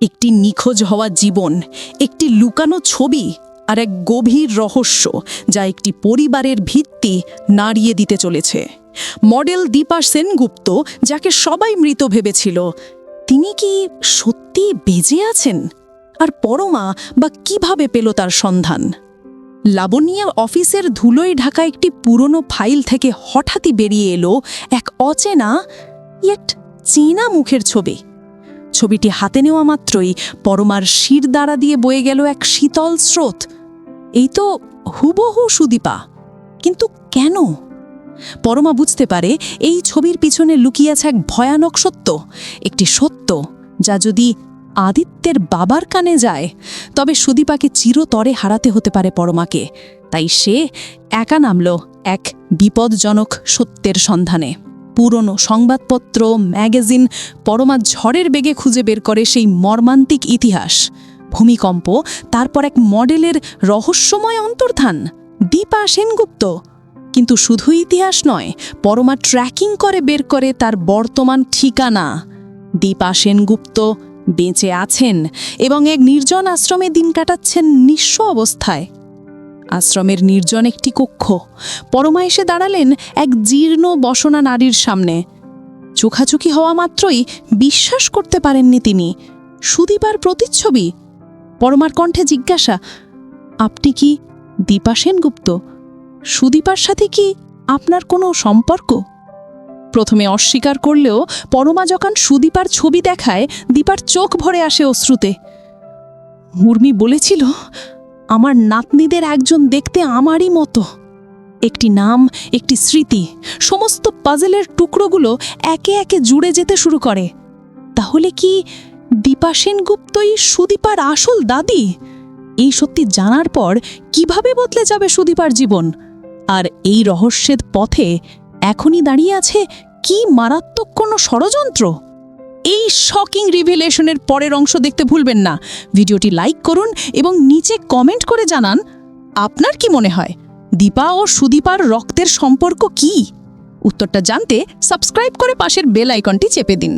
একটি নিখোঁজ হওয়া জীবন, একটি লুকানো ছবি আর এক গভীর রহস্য যা একটি পরিবারের ভিত্তি নাড়িয়ে দিতে চলেছে। মডেল দীপা সেনগুপ্ত, যাকে সবাই মৃত ভেবেছিল, তিনি কি সত্যি বেজে আছেন? আর পরমা বা কীভাবে পেল তার সন্ধান? লাবণ্য অফিসের ধুলোয় ঢাকা একটি পুরনো ফাইল থেকে হঠাৎই বেরিয়ে এলো এক অচেনা ইয়েট চেনা মুখের ছবি। ছবিটি হাতে নেওয়া মাত্রই পরমার শির দ্বারা দিয়ে বয়ে গেল এক শীতল স্রোত। এই তো হুবহু সুদীপা, কিন্তু কেন? পরমা বুঝতে পারে এই ছবির পিছনে লুকিয়ে আছে এক ভয়ানক সত্য, একটি সত্য যা যদি আদিত্যের বাবার কানে যায়, তবে সুদীপাকে চিরতরে হারাতে হতে পারে পরমাকে। তাই সে একা নামল এক বিপদজনক সত্যের সন্ধানে। পুরনো সংবাদপত্র, ম্যাগাজিন, পরমা ঝড়ের বেগে খুঁজে বের করে সেই মর্মান্তিক ইতিহাস। ভূমিকম্প, তারপর এক মডেলের রহস্যময় অন্তর্ধান, দীপা সেনগুপ্ত। কিন্তু শুধু ইতিহাস নয়, পরমা ট্র্যাকিং করে বের করে তার বর্তমান ঠিকানা। দীপা সেনগুপ্ত বেঁচে আছেন এবং এক নির্জন আশ্রমে দিন কাটাচ্ছেন নিঃস্ব অবস্থায়। আশ্রমের নির্জন একটি কক্ষ। পরমা এসে দাঁড়ালেন এক জীর্ণ বসনা নারীর সামনে। চোখাচোখি হওয়া মাত্রই বিশ্বাস করতে পারেননি তিনি। সুদীপার প্রতিচ্ছবি। পরমার কণ্ঠে জিজ্ঞাসা, আপনি কি দীপা সেনগুপ্ত? সুদীপার সাথে কি আপনার কোনো সম্পর্ক? প্রথমে অস্বীকার করলেও পরমা যখন সুদীপার ছবি দেখায়, দীপার চোখ ভরে আসে অশ্রুতে। উর্মি বলেছিল আমার নাতনিদের একজন দেখতে আমারই মতো। একটি নাম, একটি স্মৃতি, সমস্ত পাজেলের টুকরোগুলো একে একে জুড়ে যেতে শুরু করে। তাহলে কি দীপা সেনগুপ্তই সুদীপার আসল দাদি? এই সত্যি জানার পর কীভাবে বদলে যাবে সুদীপার জীবন? আর এই রহস্যের পথে এখনই দাঁড়িয়ে আছে কি মারাত্মক কোনো ষড়যন্ত্র? এই শকিং রিভিলেশনের পরের অংশ দেখতে ভুলবেন না। ভিডিওটি লাইক করুন এবং নিচে কমেন্ট করে জানান, আপনার কি মনে হয়? দীপা ও সুদীপার রক্তের সম্পর্ক কি? উত্তরটা জানতে সাবস্ক্রাইব করে পাশের বেল আইকনটি চেপে দিন।